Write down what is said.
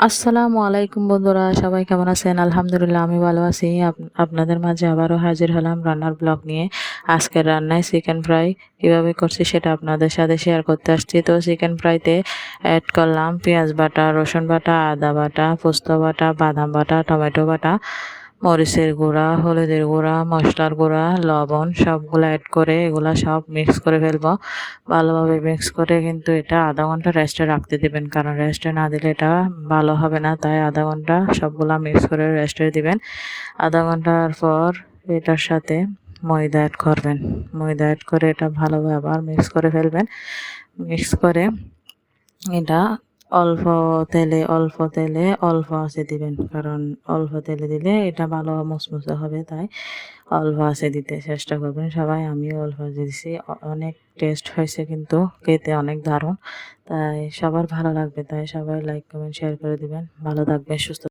আসসালামু আলাইকুম বন্ধুরা, সবাই কেমন আছেন? আলহামদুলিল্লাহ, আমি ভালো আছি। আপ- আপনাদের মাঝে আবারও হাজির হলাম রান্নার ব্লগ নিয়ে। আজকের রান্নায় চিকেন ফ্রাই কীভাবে করছি সেটা আপনাদের সাথে শেয়ার করতে আসছি। তো চিকেন ফ্রাইতে অ্যাড করলাম পেঁয়াজ বাটা, রসুন বাটা, আদা বাটা, পোস্ত বাটা, বাদাম বাটা, টমেটো বাটা। মরিচের গুঁড়া, হলুদের গুঁড়া, মশলার গুঁড়া, লবণ সবগুলো অ্যাড করে এগুলা সব মিক্স করে ফেলব। ভালোভাবে মিক্স করে কিন্তু এটা আধা ঘণ্টা রেস্টে রাখতে দেবেন। কারণ রেস্টে না দিলে এটা ভালো হবে না। তাই আধা ঘণ্টা সবগুলা মিক্স করে রেস্টে দিবেন। আধা ঘণ্টার পর এটার সাথে ময়দা অ্যাড করবেন। ময়দা অ্যাড করে এটা ভালোভাবে আবার মিক্স করে ফেলবেন। মিক্স করে এটা অল্প তেলে অল্প তেলে অল্প আছে দিবেন। কারণ অল্প তেলে দিলে এটা ভালো মুসমুসে হবে, তাই অল্প আছে দিতে চেষ্টা করবেন সবাই। আমিও অল্প দিছি। অনেক টেস্ট হয়েছে কিন্তু, খেতে অনেক দারুণ। তাই সবার ভালো লাগবে, তাই সবাই লাইক কমেন্ট শেয়ার করে দিবেন। ভালো থাকবেন, সুস্থ